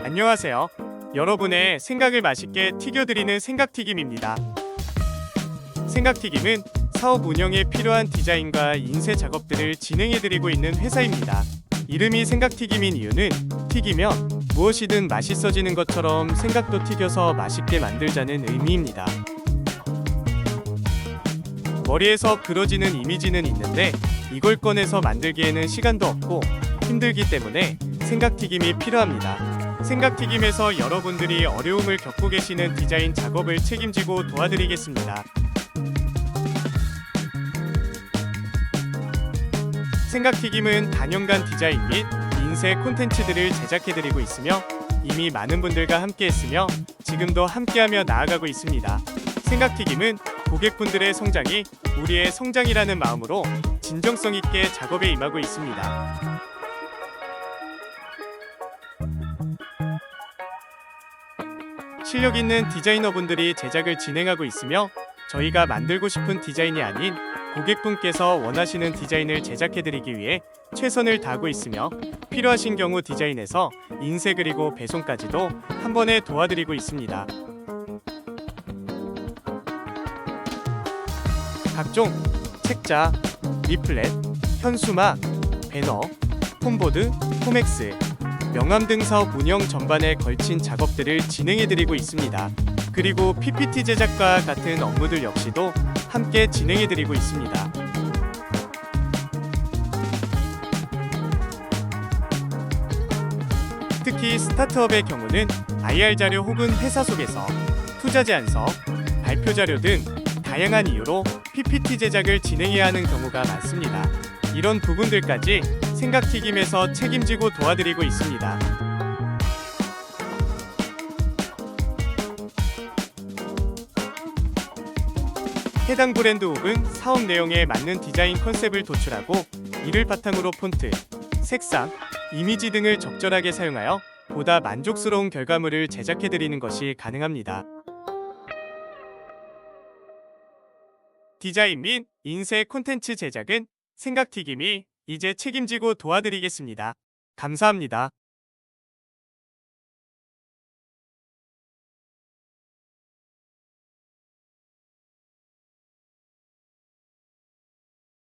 안녕하세요. 여러분의 생각을 맛있게 튀겨드리는 생각튀김입니다. 생각튀김은 사업 운영에 필요한 디자인과 인쇄 작업들을 진행해드리고 있는 회사입니다. 이름이 생각튀김인 이유는 튀기면 무엇이든 맛있어지는 것처럼 생각도 튀겨서 맛있게 만들자는 의미입니다. 머리에서 그려지는 이미지는 있는데 이걸 꺼내서 만들기에는 시간도 없고 힘들기 때문에 생각튀김이 필요합니다. 생각튀김에서 여러분들이 어려움을 겪고 계시는 디자인 작업을 책임지고 도와드리겠습니다. 생각튀김은 단연간 디자인 및 인쇄 콘텐츠들을 제작해드리고 있으며 이미 많은 분들과 함께했으며 지금도 함께하며 나아가고 있습니다. 생각튀김은 고객분들의 성장이 우리의 성장이라는 마음으로 진정성 있게 작업에 임하고 있습니다. 실력 있는 디자이너분들이 제작을 진행하고 있으며 저희가 만들고 싶은 디자인이 아닌 고객분께서 원하시는 디자인을 제작해드리기 위해 최선을 다하고 있으며 필요하신 경우 디자인에서 인쇄 그리고 배송까지도 한 번에 도와드리고 있습니다. 각종 책자, 리플렛, 현수막, 배너, 폼보드, 폼엑스, 명함 등 사업 운영 전반에 걸친 작업들을 진행해드리고 있습니다. 그리고 PPT 제작과 같은 업무들 역시도 함께 진행해드리고 있습니다. 특히 스타트업의 경우는 IR 자료 혹은 회사 속에서 투자 제안서, 발표 자료 등 다양한 이유로 PPT 제작을 진행해야 하는 경우가 많습니다. 이런 부분들까지 생각튀김에서 책임지고 도와드리고 있습니다. 해당 브랜드 혹은 사업 내용에 맞는 디자인 컨셉을 도출하고 이를 바탕으로 폰트, 색상, 이미지 등을 적절하게 사용하여 보다 만족스러운 결과물을 제작해드리는 것이 가능합니다. 디자인 및 인쇄 콘텐츠 제작은 생각튀김이 이제 책임지고 도와드리겠습니다. 감사합니다.